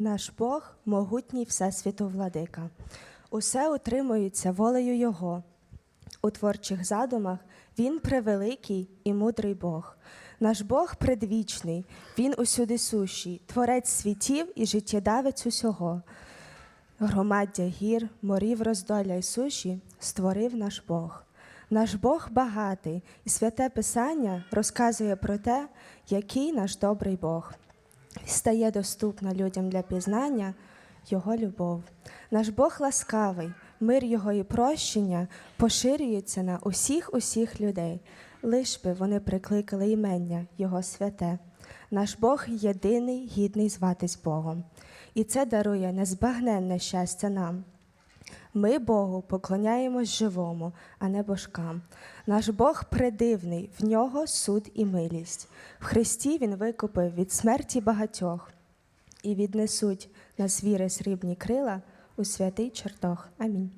Наш Бог могутній Всесвіту владика. Усе утримується волею Його. У творчих задумах Він превеликий і мудрий Бог. Наш Бог предвічний, Він усюди сущий, творець світів і життєдавець усього. Громаддя гір, морів роздоля й суші створив наш Бог. Наш Бог багатий, і святе Писання розказує про те, який наш добрий Бог. Стає доступна людям для пізнання Його любов. Наш Бог ласкавий, мир Його і прощення поширюється на усіх усіх людей, лиш би вони прикликали імення Його святе. Наш Бог єдиний, гідний зватись Богом, і це дарує незбагненне щастя нам. Ми Богу поклоняємось живому, а не божкам. Наш Бог предивний, в нього суд і милість. В Христі Він викупив від смерті багатьох і віднесуть на звіри срібні крила у святий чертог. Амінь.